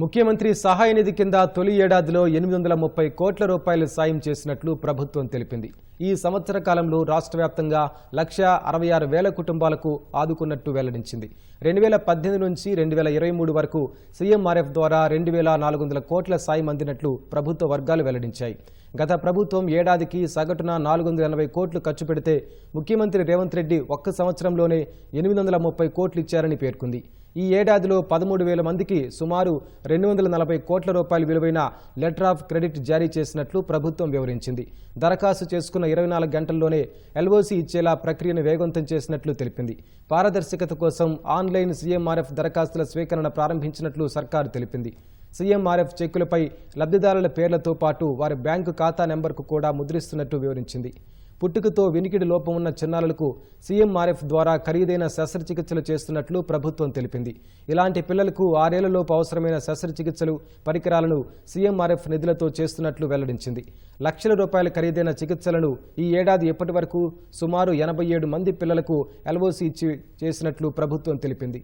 ముఖ్యమంత్రి సహాయ నిధి కింద తొలి ఏడాదిలో ఎనిమిది వందల ముప్పై కోట్ల రూపాయలు సాయం చేసినట్లు ప్రభుత్వం తెలిపింది. ఈ సంవత్సర కాలంలో రాష్ట్ర వ్యాప్తంగా లక్ష అరవై ఆరు వేల కుటుంబాలకు ఆదుకున్నట్టు వెల్లడించింది. రెండు వేల పద్దెనిమిది నుంచి రెండు వేల ఇరవై మూడు వరకు సీఎంఆర్ఎఫ్ ద్వారా రెండు వేల నాలుగు వందల కోట్ల సాయం అందినట్లు ప్రభుత్వ వర్గాలు వెల్లడించాయి. గత ప్రభుత్వం ఏడాదికి సగటున నాలుగు వందల ఎనభై కోట్లు ఖర్చు పెడితే ముఖ్యమంత్రి రేవంత్ రెడ్డి ఒక్క సంవత్సరంలోనే ఎనిమిది వందల ముప్పై కోట్లు ఇచ్చారని పేర్కొంది. ఈ ఏడాదిలో పదమూడు వేల మందికి సుమారు రెండు వందల నలభై కోట్ల రూపాయల విలువైన లెటర్ ఆఫ్ క్రెడిట్ జారీ చేసినట్లు ప్రభుత్వం వివరించింది. దరఖాస్తు చేసుకున్న ఇరవై నాలుగు గంటల్లోనే ఎల్ఓసి ఇచ్చేలా ప్రక్రియను వేగవంతం చేసినట్లు తెలిపింది. పారదర్శకత కోసం ఆన్లైన్ సీఎంఆర్ఎఫ్ దరఖాస్తుల స్వీకరణ ప్రారంభించినట్లు సర్కారు తెలిపింది. సీఎంఆర్ఎఫ్ చెక్కులపై లబ్ధిదారుల పేర్లతో పాటు వారి బ్యాంకు ఖాతా నెంబర్కు కూడా ముద్రిస్తున్నట్టు వివరించింది. పుట్టుకతో వినికిడి లోపం ఉన్న చిన్నారులకు సీఎంఆర్ఎఫ్ ద్వారా ఖరీదైన శస్త్రచికిత్సలు చేస్తున్నట్లు ప్రభుత్వం తెలిపింది. ఇలాంటి పిల్లలకు ఆరేళ్ళలోపు అవసరమైన శస్త్రచికిత్సలు పరికరాలను సీఎంఆర్ఎఫ్ నిధులతో చేస్తున్నట్లు వెల్లడించింది. లక్షల రూపాయల ఖరీదైన చికిత్సలను ఈ ఏడాది ఇప్పటి వరకు సుమారు ఎనభై ఏడు మంది పిల్లలకు ఎల్ఓసి ఇచ్చి చేసినట్లు ప్రభుత్వం తెలిపింది.